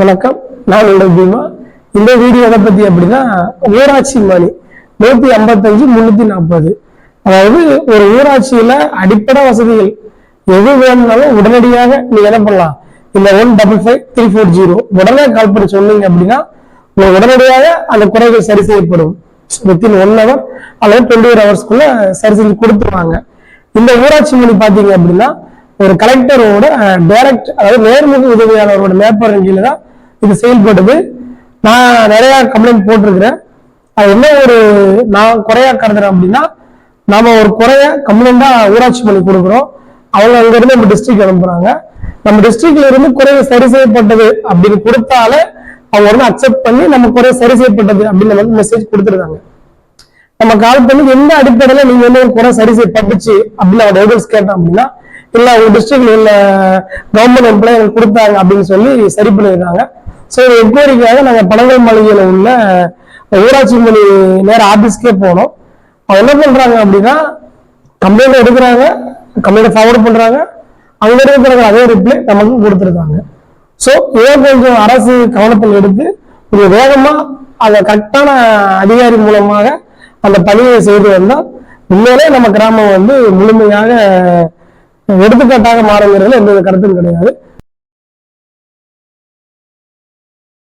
வணக்கம். நான் உங்கள் பீமா. இந்த வீடியோ எதை அப்படின்னா ஊராட்சி மணி நூத்தி ஐம்பத்தஞ்சு முன்னூத்தி நாற்பது. அதாவது ஒரு ஊராட்சியில் அடிப்படை வசதிகள் எது வேணும்னாலும் உடனடியாக நீங்கள் என்ன பண்ணலாம். இந்த one double five three four zero உடனே கால் பண்ணி சொன்னீங்க அப்படின்னா உங்களுக்கு உடனடியாக அந்த குறைகள் சரி செய்யப்படும். வித்தின் ஒன் ஹவர் அல்லது டுவெண்ட்டி ஃபோர் ஹவர்ஸ்க்குள்ள சரி செஞ்சு கொடுத்துருவாங்க. இந்த ஊராட்சி மொழி பார்த்தீங்க அப்படின்னா ஒரு கலெக்டரோட டைரக்ட் அதாவது நேர்முக உதவியாளரோட மேற்பர் கீழே தான் இது செயல்படுது. நான் நிறையா கம்ப்ளைண்ட் போட்டிருக்கிறேன். அது என்ன ஒரு நான் குறையா கருதுறேன் அப்படின்னா நாம ஒரு குறைய கம்ப்ளைண்டா ஊராட்சி பண்ணி கொடுக்குறோம். அவங்க அங்கேருந்து நம்ம டிஸ்ட்ரிக்ட் அனுப்புறாங்க. நம்ம டிஸ்ட்ரிக்ட்ல இருந்து குறைய சரி செய்யப்பட்டது அப்படின்னு கொடுத்தாலே அவங்க வந்து அக்செப்ட் பண்ணி நம்ம குறைய சரி செய்யப்பட்டது அப்படின்னு வந்து மெசேஜ் கொடுத்துருக்காங்க. நம்ம கால் பண்ணி எந்த அடிப்படையில நீங்க வந்து ஒரு குறை சரி செய்யப்பட்டுச்சு அப்படின்னு அவங்க எவிடன்ஸ் கேட்டோம் அப்படின்னா இல்லை உங்கள் டிஸ்ட்ரிக்ட்ல உள்ள கவர்மெண்ட் எம்ப்ளாய் எனக்கு கொடுத்தாங்க அப்படின்னு சொல்லி சரி பண்ணியிருக்காங்க. ஸோ என்கொயரிக்காக நாங்கள் பனங்கல் மாளிகையில் உள்ள ஊராட்சி மொழி நேர ஆஃபீஸ்க்கே போனோம். அவங்க என்ன பண்ணுறாங்க அப்படின்னா கம்ப்ளைண்ட் எடுக்கிறாங்க கம்ப்ளைண்ட் ஃபார்வர்ட் பண்ணுறாங்க அவங்க இருக்கிற அதே ரிப்ளை நமக்கு கொடுத்துருக்காங்க. ஸோ இதை கொஞ்சம் அரசு கவனத்தில் எடுத்து ஒரு வேகமாக அதை கரெக்டான அதிகாரி மூலமாக அந்த பணியை செய்து வந்தால் உண்மையிலே நம்ம கிராமம் வந்து முழுமையாக எடுத்துக்காட்டாக மாறுங்கிறதுல எந்த கருத்தும் கிடையாது.